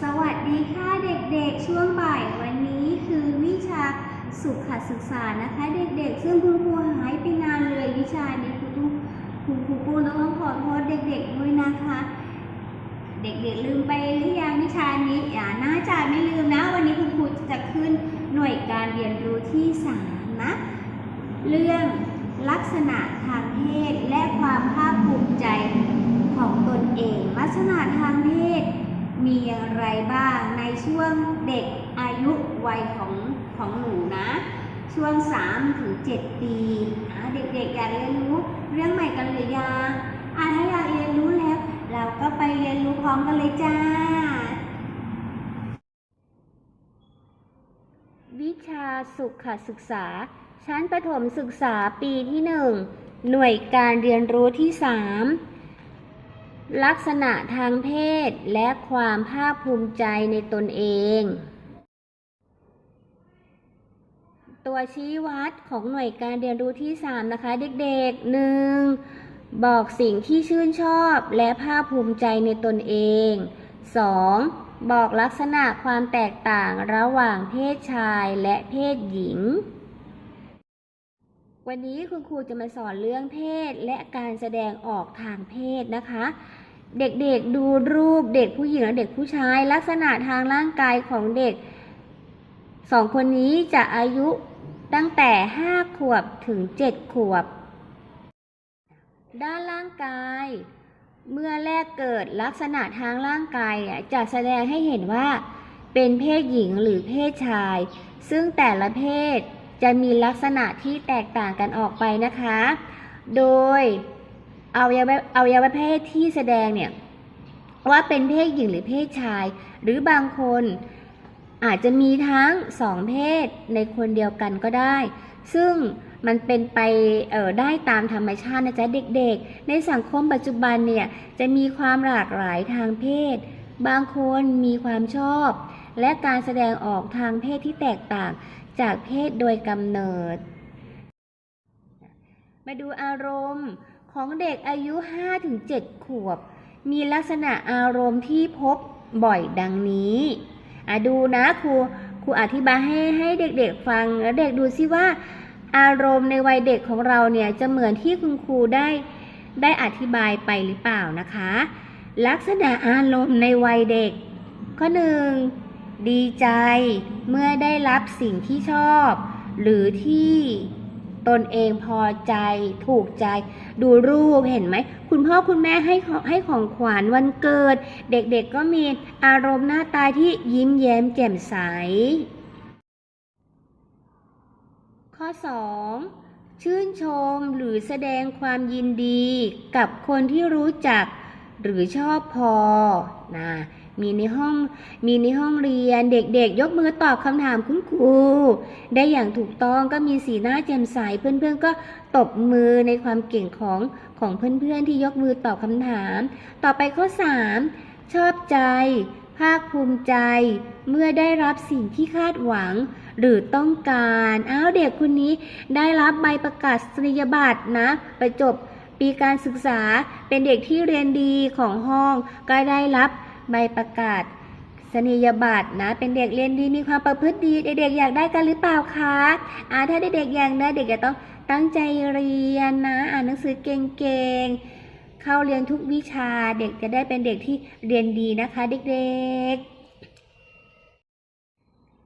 สวัสดีค่ะเด็กๆ ช่วงบ่ายวันนี้คือวิชาสุขศึกษานะคะ เด็กๆ ซึ่งคุณครูหายไปนานเลยวิชานี้ครูต้องคุณครูปูต้องขอโทษเด็กๆด้วยนะคะ เด็กๆลืมไปหรือยังวิชานี้อย่าน่าจะไม่ลืมนะ วันนี้คุณครูจะขึ้นหน่วยการเรียนรู้ที่สามนะเรื่องลักษณะทางเพศและความภาคภูมิใจของตนเอง ลักษณะทางเพศ มีอย่างไรบ้างในช่วงเด็กอายุวัยของของหนูนะ ช่วง 3 ถึง 7 ปีอะเด็กๆอยากเรียนรู้เรื่องใหม่กันหรือยังอะถ้าอยากเรียนรู้แล้ว เราก็ไปเรียนรู้พร้อมกันเลยจ้า วิชาสุขศึกษา ชั้นประถมศึกษาปีที่หนึ่งหน่วยการเรียนรู้ที่สาม ลักษณะทางเพศและความภาคภูมิใจในตนเอง ตัวชี้วัดของหน่วยการเรียนรู้ที่ 3 นะคะ เด็กๆ 1. บอกสิ่งที่ชื่นชอบและภาคภูมิใจในตนเอง 2. บอกลักษณะความแตกต่างระหว่างเพศชายและเพศหญิง วันนี้คุณครูจะมาสอนเรื่องเพศและการแสดงออกทางเพศนะคะ เด็กๆดูรูปเด็กผู้หญิงและเด็กผู้ชาย ลักษณะทางร่างกายของเด็กสองคนนี้จะอายุตั้งแต่5ขวบถึง7ขวบ ด้านร่างกาย เมื่อแรกเกิดลักษณะทางร่างกายจะแสดงให้เห็นว่า เป็นเพศหญิงหรือเพศชาย ซึ่งแต่ละเพศจะมีลักษณะที่แตกต่างกันออกไปนะคะ โดย เอวัยวะอวัยวะเพศที่แสดงเนี่ยว่าเป็นเพศหญิงหรือเพศชาย หรือบางคนอาจจะมีทั้งสองเพศในคนเดียวกันก็ได้ ซึ่งมันเป็นไปออได้ตามธรรมชาตินะจ๊ะเด็กๆ ในสังคมปัจจุบันเนี่ยจะมีความหลากหลายทางเพศ บางคนมีความชอบ และการแสดงออกทางเพศที่แตกต่างจากเพศโดยกำเนิด มาดูอารมณ์ ของเด็กอายุ 5-7 ขวบ มีลักษณะอารมณ์ที่พบบ่อยดังนี้อะดูนะครูครูอธิบายให้ให้เด็กๆฟังแล้วเด็กดูซิว่า อารมณ์ในวัยเด็กของเราเนี่ยจะเหมือนที่คุณครูได้ได้อธิบายไปหรือเปล่านะคะ ลักษณะอารมณ์ในวัยเด็ก ข้อหนึ่งดีใจเมื่อได้รับสิ่งที่ชอบ หรือที่ ตนเองพอใจถูกใจ ดูรูปเห็นไหม คุณพ่อคุณแม่ให้ให้ของขวัญวันเกิด เด็กๆก็มีอารมณ์หน้าตาที่ยิ้มแย้มแจ่มใส ข้อ 2. ชื่นชมหรือแสดงความยินดีกับคนที่รู้จักหรือชอบพอนะมีในห้องมีในห้องเรียนเด็กๆ ยกมือตอบคำถามคุณครูได้อย่างถูกต้องก็มีสีหน้าแจ่มใสเพื่อนๆ ก็ตบมือในความเก่งของของเพื่อนๆ ที่ยกมือตอบคำถาม ต่อไปข้อ 3 ชอบใจ ภาคภูมิใจ เมื่อได้รับสิ่งที่คาดหวังหรือต้องการอ้าวเด็กคนนี้ได้รับใบประกาศนียบัตรนะไปจบปีการศึกษาเป็นเด็กที่เรียนดีของห้องก็ได้รับ ใบประกาศสนียบัตรนะ เป็นเด็กเรียนดีมีความประพฤติดีเด็กๆอยากได้กันหรือเปล่าคะอ่าถ้าเด็กๆอยากได้เด็กจะต้องตั้งใจเรียนนะ อ่านหนังสือเก่งๆ เข้าเรียนทุกวิชาเด็กจะได้เป็นเด็กที่เรียนดีนะคะ เด็กๆ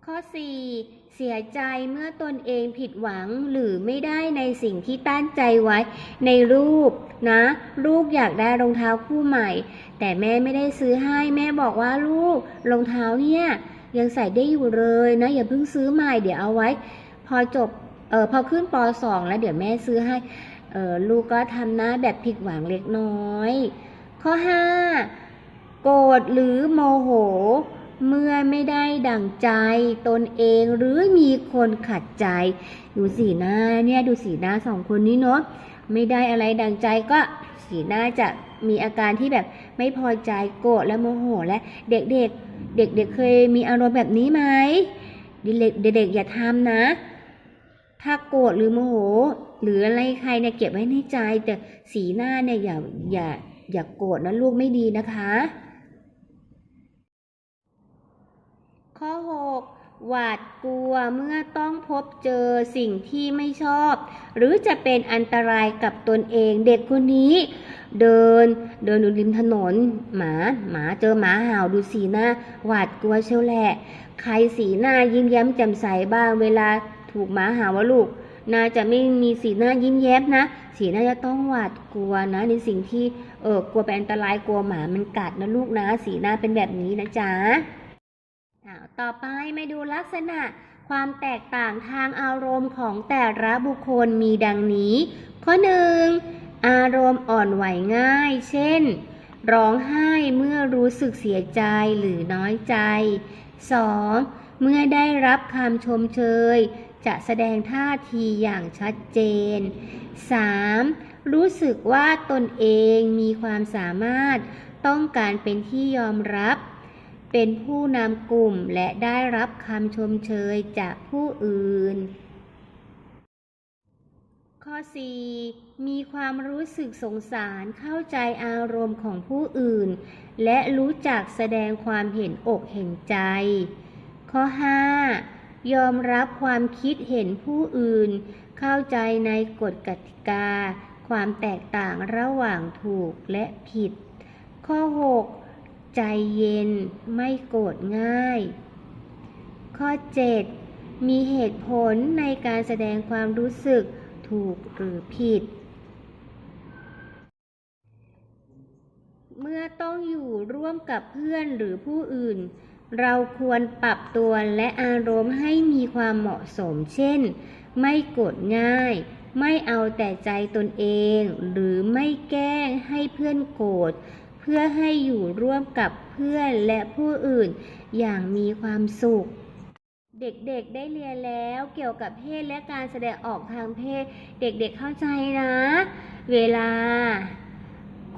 ข้อ 4 เสียใจเมื่อตนเองผิดหวังหรือไม่ได้ในสิ่งที่ตั้งใจไว้ในรูปนะ ลูกอยากได้รองเท้าคู่ใหม่ แต่แม่ไม่ได้ซื้อให้แม่บอกว่าลูกรองเท้าเนี่ยยังใส่ได้อยู่เลยนะ อย่าเพิ่งซื้อใหม่เดี๋ยวเอาไว้ พอจบเออพอขึ้นป .2 แล้วเดี๋ยวแม่ซื้อให้เออลูกก็ทำหน้าแบบผิดหวังเล็กน้อย ข้อ 5 โกรธหรือโมโห เมื่อไม่ได้ดั่งใจตนเองหรือมีคนขัดใจ ดูสีหน้าเนี่ยดูสีหน้าสองคนนี้เนาะไม่ได้อะไรดั่งใจก็สีหน้าจะมีอาการที่แบบไม่พอใจโกรธและโมโหและเด็กๆเด็กๆเคยมีอารมณ์แบบนี้ไหมเด็กเด็กๆอย่าทำนะ ถ้าโกรธหรือโมโห หรืออะไรใครเนี่ยเก็บไว้ในใจแต่สีหน้าเนี่ยอย่าอย่าอย่าโกรธนะลูกไม่ดีนะคะ ข้อ 6 หวาดกลัวเมื่อต้องพบเจอสิ่งที่ไม่ชอบ หรือจะเป็นอันตรายกับตนเองเด็กคนนี้ เดินเดินอยู่ริมถนน หมาหมาเจอหมาเห่าดูสีหน้า หวาดกลัวเชียวแหละ ใครสีหน้ายิ้มแย้มแจ่มใสบ้างเวลาถูกหมาเห่าวะลูกน่าจะไม่มีสีหน้ายิ้มแย้มนะ สีหน้าจะต้องหวาดกลัวนะ ในสิ่งที่เออกลัวเป็นอันตรายกลัวหมามันกัดนะลูกนะ สีหน้าเป็นแบบนี้นะจ๊ะ อ้าวต่อไปมาดูลักษณะความแตกต่างทางอารมณ์ของแต่ละบุคคลมีดังนี้ ข้อหนึ่งอารมณ์อ่อนไหวง่าย เช่น ร้องไห้เมื่อรู้สึกเสียใจหรือน้อยใจ 2. เมื่อได้รับคำชมเชย จะแสดงท่าทีอย่างชัดเจน 3. รู้สึกว่าตนเองมีความสามารถต้องการเป็นที่ยอมรับ เป็นผู้นำกลุ่มและได้รับคำชมเชยจากผู้อื่น ข้อ 4. มีความรู้สึกสงสารเข้าใจอารมณ์ของผู้อื่น และรู้จักแสดงความเห็นอกเห็นใจ ข้อ 5. ยอมรับความคิดเห็นผู้อื่น เข้าใจในกฎกติกา ความแตกต่างระหว่างถูกและผิด ข้อ 6. ใจเย็นไม่โกรธง่าย ข้อ 7. มีเหตุผลในการแสดงความรู้สึกถูกหรือผิด เมื่อต้องอยู่ร่วมกับเพื่อนหรือผู้อื่น เราควรปรับตัวและอารมณ์ให้มีความเหมาะสม เช่น ไม่โกรธง่าย ไม่เอาแต่ใจตนเอง หรือไม่แกล้งให้เพื่อนโกรธ เพื่อให้อยู่ร่วมกับเพื่อนและผู้อื่นอย่างมีความสุข เด็กๆได้เรียนแล้วเกี่ยวกับเพศและการแสดงออกทางเพศ เด็กๆเข้าใจนะ เวลา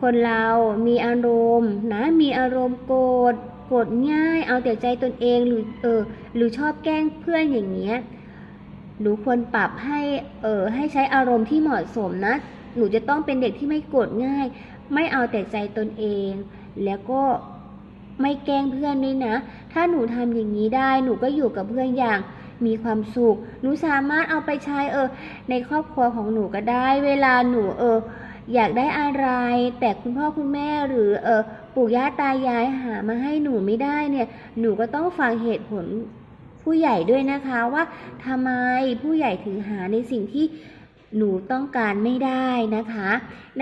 คนเรามีอารมณ์นะ มีอารมณ์โกรธโกรธง่าย เอาแต่ใจตนเองหรือเออหรือชอบแกล้งเพื่อนอย่างเงี้ยหนูควรปรับให้เออให้ใช้อารมณ์ที่เหมาะสมนะ หนูจะต้องเป็นเด็กที่ไม่โกรธง่าย ไม่เอาแต่ใจตนเอง แล้วก็ไม่แกล้งเพื่อนด้วยนะ ถ้าหนูทำอย่างนี้ได้หนูก็อยู่กับเพื่อนอย่างมีความสุข หนูสามารถเอาไปใช้เออ ในครอบครัวของหนูก็ได้ เวลาหนูเออ อยากได้อะไร แต่คุณพ่อคุณแม่หรือเออปู่ย่าตายายหามาให้หนูไม่ได้เนี่ย หนูก็ต้องฟังเหตุผลผู้ใหญ่ด้วยนะคะว่าทำไมผู้ใหญ่ถึงหาในสิ่งที่ หนูต้องการไม่ได้นะคะ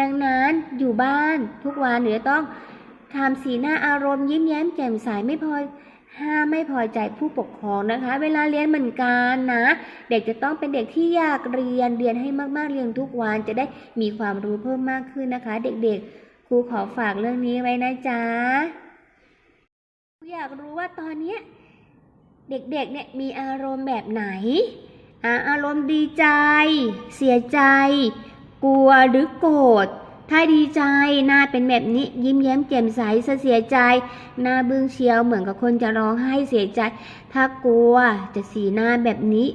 ดังนั้นอยู่บ้านทุกวันหนูจะต้องทำสีหน้าอารมณ์ยิ้มแย้มแจ่มใสไม่พอห้าไม่พอใจผู้ปกครองนะคะ เวลาเรียนเหมือนกันนะ เด็กจะต้องเป็นเด็กที่อยากเรียนเรียนให้มากๆเรียนทุกวันจะได้มีความรู้เพิ่มมากขึ้นนะคะ เด็กๆ ครูขอฝากเรื่องนี้ไว้นะจ๊ะอยากรู้ว่าตอนนี้เด็กๆเนี่ยมีอารมณ์แบบไหน อะอารมณ์ดีใจ เสียใจ กลัวหรือโกรธถ้าดีใจหน้าเป็นแบบนี้ยิ้มแย้มแจ่มใสเสียใจ หน้าบึ้งเชียวเหมือนกับคนจะร้องไห้เสียใจ ถ้ากลัวจะสีหน้าแบบนี้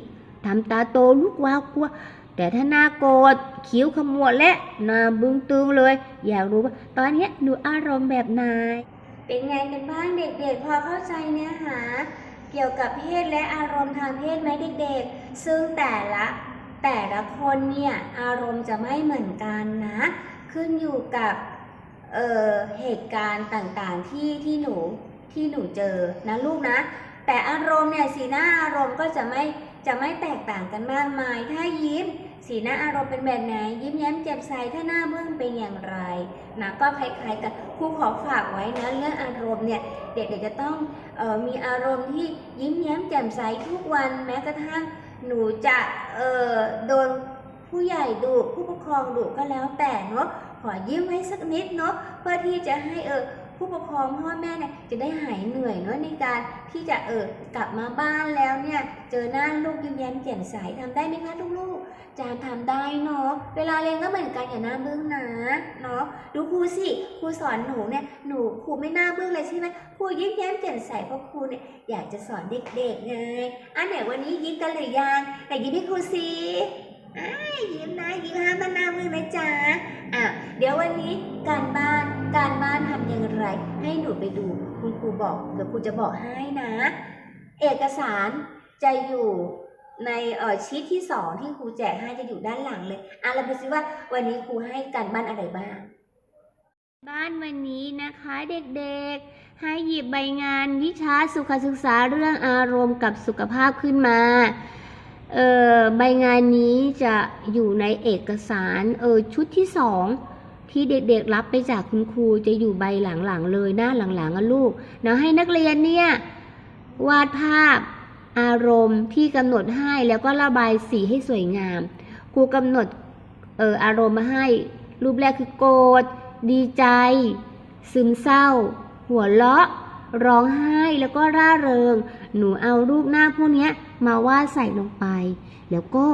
ทำตาโตลุกวาวกลัว แต่ถ้าหน้าโกรธคิ้วขมวดและหน้าบึ้งตึงเลย อยากรู้ว่าตอนนี้หนูอารมณ์แบบไหนเป็นไงกันบ้างเด็กๆพอเข้าใจเนื้อหา เกี่ยวกับเพศและอารมณ์ทางเพศไหมเด็กๆ ซึ่งแต่ละแต่ละคนเนี่ยอารมณ์จะไม่เหมือนกันนะ ขึ้นอยู่กับเเหตุการณ์ต่างๆที่ที่หนูที่หนูเจอนะลูกนะ แต่อารมณ์เนี่ยสีหน้าอารมณ์ก็จะไม่จะไม่แตกต่างกันมากมาย ถ้ายิ้ม สีหน้าอารมณ์เป็นแบบไหน ยิ้มแย้มแจ่มใสถ้าหน้าเบื้องเป็นอย่างไรนะก็คล้ายๆกันครูขอฝากไว้นะเรื่องอารมณ์เนี่ยเด็กๆจะต้องออมีอารมณ์ที่ยิ้มแย้มแจ่มใสทุกวันแม้กระทั่งหนูจะเออโดนผู้ใหญ่ดุผู้ปกครองดุก็แล้วแต่เนาะขอยิ้มไว้สักนิดเนาะเพื่อที่จะให้เออ ผู้ปกครองพ่อแม่เนี่ยจะได้หายเหนื่อยเนาะในการที่จะเออกลับมาบ้านแล้วเนี่ยเจอหน้าลูกยิ้มแย้มแจ่มใสทำได้ไหมคะลูกๆจานทำได้เนาะเวลาเรียนก็เหมือนกันอย่าหน้าเบึ้องนะเนาะดูครูสิครูสอนหนูเนี่ยหนูครูไม่หน้าเบึ้องเลยใช่ไหมครูยิ้มแย้มแจ่มใสเพราะครูเนี่ยอยากจะสอนเด็กๆไงอันไหนวันนี้ยิ้มกันหรือยังไหนยิ้มให้ครูสิยิ้มนะยิ้มห้ามหน้ามือนะจ๊ะอะ เดี๋ยววันนี้การบ้านการบ้านทำอย่างไร ให้หนูไปดู คุณครูบอกเดี๋ยวครูจะบอกให้นะ เอกสารจะอยู่ในเอ่อชีทที่สองที่ครูแจกให้จะอยู่ด้านหลังเลยอะเราไปซิว่าวันนี้ครูให้การบ้านอะไรบ้าง บ้านวันนี้นะคะเด็กๆ ให้หยิบใบงานวิชาสุขศึกษาเรื่องอารมณ์กับสุขภาพขึ้นมาเออใบงานนี้จะอยู่ในเอกสารเออชุดที่สอง ที่เด็กๆรับไปจากคุณครูจะอยู่ใบหลังๆเลยหน้าหลังๆอะลูกเนาะให้นักเรียนเนี่ยวาดภาพอารมณ์ที่กำหนดให้แล้วก็ระบายสีให้สวยงาม ครูกำหนดเอออารมณ์มาให้ รูปแรกคือโกรธดีใจ ซึมเศร้า หัวเราะ ร้องไห้แล้วก็ร่าเริง หนูเอารูปหน้าพวกเนี้ยมาวาดใส่ลงไป แล้วก็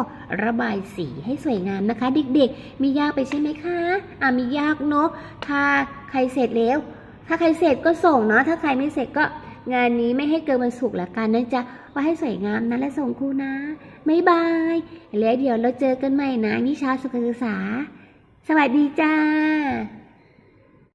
ระบายสีให้สวยงามนะคะ เด็กๆ มียากไปใช่ไหมคะ อะมียากเนาะ ถ้าใครเสร็จแล้ว ถ้าใครเสร็จก็ส่งเนาะ ถ้าใครไม่เสร็จก็งานนี้ไม่ให้เกินวันศุกร์ละกันนะจ๊ะ ว่าให้สวยงามนะและส่งครูนะบ๊ายบาย แล้วเดี๋ยวเราเจอกันใหม่นะนิชาสุขศึกษา สวัสดีจ้า